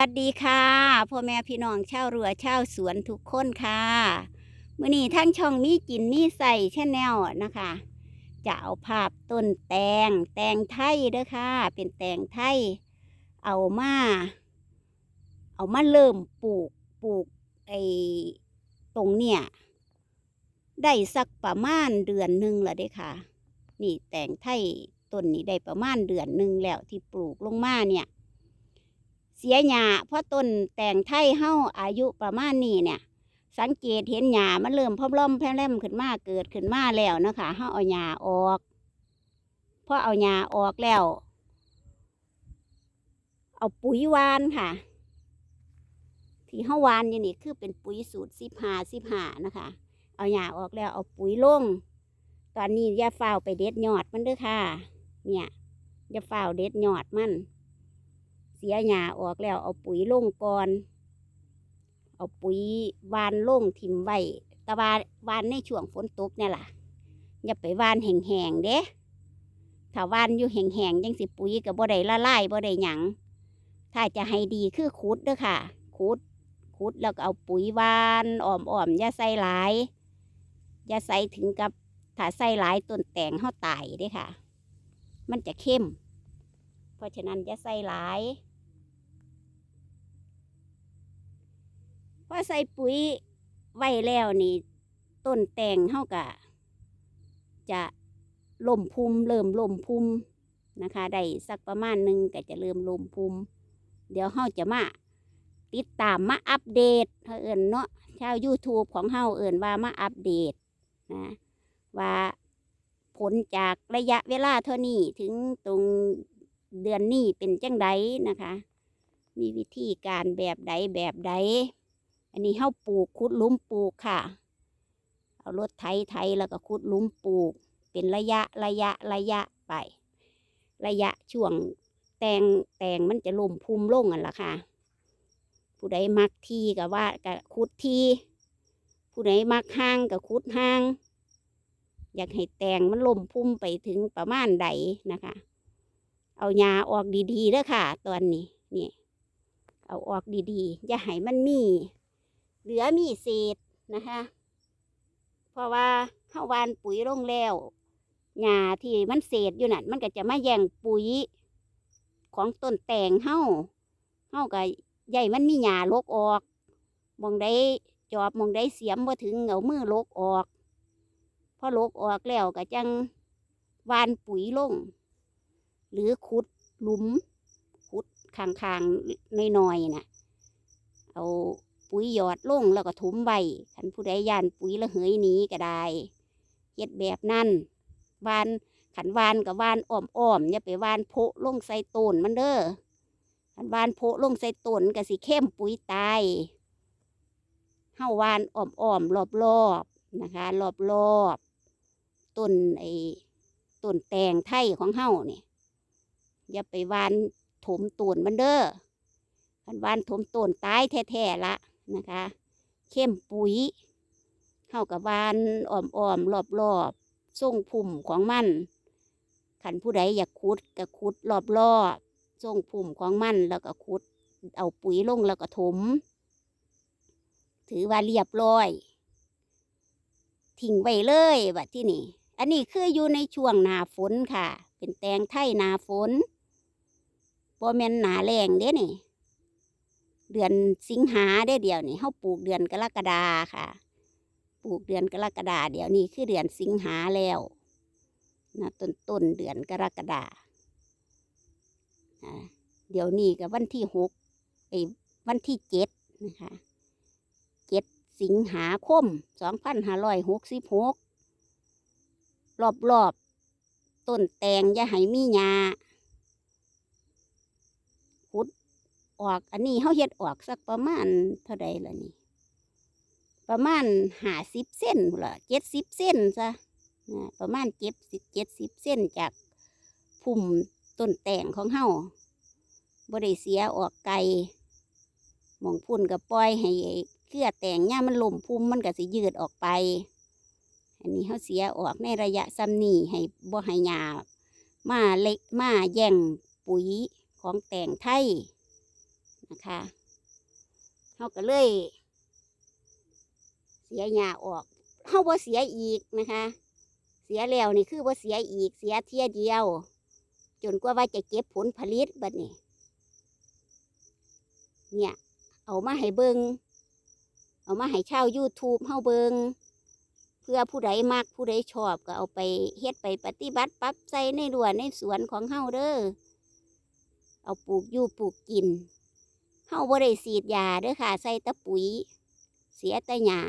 สวัสดีค่ะพ่อแม่พี่น้องชาวเรือชาวสวนทุกคนค่ะมื่อนี้ทั้งช่องมีกินมีใส่ชแนลนะคะ จะเอาภาพต้นแตงแตงไทยเด้อค่ะ เป็นแตงไทย เอามาเอามาเริ่มปลูกปลูกไอ้ตรงเนี่ย ได้สักประมาณเดือนหนึ่งแล้วเด้ค่ะ นี่แตงไทยต้นนี้ได้ประมาณเดือนหนึ่งแล้วที่ปลูกลงมาเนี่ย เสียหญ้าเพราะต้นแต่งไทยเฮาอายุประมาณนี้เนี่ย สังเกตเห็นหญ้ามันเริ่มพอมล่อมแพร่มขึ้นมาเกิดขึ้นมาแล้วนะคะเฮาเอาหญ้าออกพอเอาหญ้าออกแล้ว เอาปุ๋ยวานค่ะ ที่เฮาวานยนี่คือเป็นปุ๋ยสูตรสิบห้าสิบห้านะคะ เอาหญ้าออกแล้วเอาปุ๋ยลง ตอนนี้อย่าฝ้าไปเด็ดยอดมันเด้อค่ะ เนี่ยอย่าฝ้าเด็ดยอดมัน เสียหญ้าออกแล้ว เอาปุ๋ยลงก่อน เอาปุ๋ยวานลงถิ่มไว้ตะวาวานในช่วงฝนตกเนี่ยล่ะ อย่าไปวานแห้งๆเด้ถ้าวานอยู่แห้งๆยังสิปุ๋ยกับบ่ได้ละลายบ่ได้หยังถ้าจะให้ดีคือขุดเด้อค่ะขุดขุดแล้วก็เอาปุ๋ยวานอ้อมๆอย่าใส่หลายอย่าใส่ถึงกับถ้าใส่หลายต้นแตงเฮาตายเด้ค่ะ มันจะเข้ม เพราะฉะนั้นอย่าใส่หลาย พอใส่ปุ๋ยไว้แล้วนี่ ต้นแตงเฮากะ จะล่มพุ่มเริ่มล่มพุ่มนะคะได้สักประมาณหนึ่งก็จะเริ่มล่มพุมเดี๋ยวเฮาจะมาติดตามมาอัปเดตเอินเนาะชาว YouTube ของเฮาเอินว่ามาอัปเดตนะว่าผลจากระยะเวลาเท่านี้ถึงตรงเดือนนี้เป็นจังไดนะคะ มีวิธีการแบบใดแบบใด อันนี้เฮาปลูกขุดลุมปลูกค่ะ เอารถไถไถแล้วก็ขุดลุมปลูก เป็นระยะระยะระยะไป ระยะช่วงแตงแตงมันจะล่มพุ่มลงอันละค่ะ ผู้ใดมักทีกับว่ากับขุดทีผู้ใดมักห้างกับขุดห้าง อยากให้แตงมันล่มพุ่มไปถึงประมาณใดนะคะ เอาหญ้าออกดีๆเด้อค่ะ ตอนนี้นี่เอาออกดีๆ อย่าให้มันมี เหลือมีเศษนะคะ เพราะว่าเฮาวานปุ๋ยลงแล้วหญ้าที่มันเศษอยู่นั่นมันก็จะมาแย่งปุ๋ยของต้นแตงเฮาเฮาก็ใหญ่มันมีหญ้าลกออกมองได้จอบมองได้เสียมบ่ถึงเอามือลกออกพอลกออกแล้วก็จังวานปุ๋ยลง หรือขุดหลุมขุดข้างๆน้อยๆน่ะ เอา ปุ๋ยหยอดลงแล้วก็ถมไว้คันผู้ใดย่านปุ๋ยละเหยหนีก็ได้เฮ็ดแบบนั้นวานขันวานกับวานอ้อมๆอมอย่าไปวานโพะลงใส่ต้นมันเด้อขันวานโพะลงใส่ต้นก็สิเข้มปุ๋ยตายเฮาวานอ้อมๆรอบๆนะคะรอบๆต้นไอ้ต้นแตงไทยของเฮาเนี่ยอย่าไปวานถมต้นมันเด้อคันวานถมต้นตายแท้ๆละ นะคะ เข้มปุ๋ยเข้ากับวานอ้อมๆรอบๆทรงพุ่มของมันขันผู้ใดอยากขุดก็ขุดรอบๆทรงพุ่มของมันแล้วก็ขุด เอาปุ๋ยลงแล้วก็ถม ถือว่าเรียบร้อย ทิ้งไว้เลยบัดที่นี่ อันนี้คืออยู่ในช่วงหนาฝนค่ะ เป็นแตงไทยหนาฝนบ่แม่นหนาแรงเด้นี่ เดือนสิงหาได้เดียวนี่เขาปลูกเดือนกรกฎาค่ะ ปลูกเดือนกรกฎาเดี๋ยวนี้คือเดือนสิงหาแล้วนะต้นต้นเดือนกรกฎาเดี๋ยวนี้กับวันที่หกไอ้วันที่เจ็ดนะคะเจ็ดสิงหาคมสองพันห้าร้อยหกสิบหกรอบรอบต้นแตงย่าให้มีหญ้า ออก อันนี้เขาเฮ็ดออกสักประมาณเท่าใดล่ะนี่ ประมาณหาสิบเส้นพู้นละเจ็ดสิบเส้นซะนะประมาณเจ็ดสิบเจ็ดสิบเส้นจากพุ่มต้นแต่งของเฮาบ่ได้เสียออกไกลมองพุ่นกับปล่อยให้เครือแต่งเนี่ยมันล่มพุ่มมันก็สิยืดออกไป อันนี้เขาเสียออกในระยะซ้ำนี้ให้บ่ให้หญ้ามาเล็กมาแย่งปุ๋ยของแต่งไทย นะคะเขาก็เลย เสียหญ้าออกเขาบ่เสียอีกนะคะ เสียแล้วนี่คือบ่เสียอีก เสียเทียเดียว จนกว่าว่าจะเก็บผลผลิตบัดนี้ เนี่ย เอามาให้เบิงเอามาให้ชาว YouTube เฮาเบิงเพื่อผู้ใดมักผู้ใดชอบก็เอาไปเฮ็ดไปปฏิบัติปรับใส่ในรั้วในสวนของเฮาเด้อเอาปลูกอยู่ปลูกกิน เฮาบ่ได้ฉีดยาเด้อค่ะ ใส่ตะปุ๋ย เสียแต่หญ้า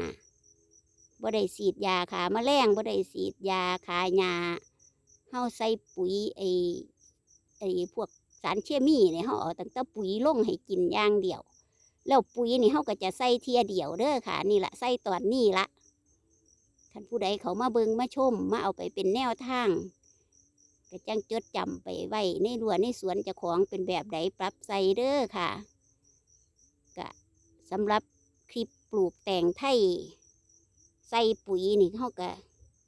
บ่ได้ฉีดยาขาแมลงบ่ได้ฉีดยาขาหญ้าเฮาใส่ปุ๋ยไอ้ไอ้พวกสารเคมีเนี่ยเฮาเอาตั้งแต่ปุ๋ยลงให้กินอย่างเดียว แล้วปุ๋ยนี่เฮาก็จะใส่เทียเดียวเด้อค่ะ นี่ละใส่ตอนนี้ละท่านผู้ใดเขามาเบิงมาชม มาเอาไปเป็นแนวทางก็จังจดจำไปไว้ในรั้วในสวนเจ้าของเป็นแบบใดปรับใส่เด้อค่ะ สำหรับคลิปปลูกแต่งไทยใส่ปุ๋ยนี่เขาก็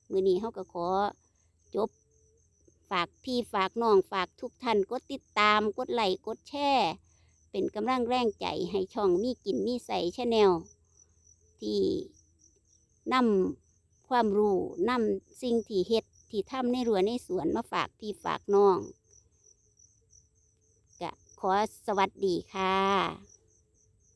มือนี้เขาก็ขอจบ ฝากพี่ฝากน้องฝากทุกท่านกดติดตามกดไลค์กดแชร์เป็นกำลังแรงใจให้ช่องมีกินมีใส่ชาแนลที่นำความรู้นำสิ่งที่เฮ็ดที่ทำในรั้วในสวนมาฝากพี่ฝากน้องก็ขอสวัสดีค่ะ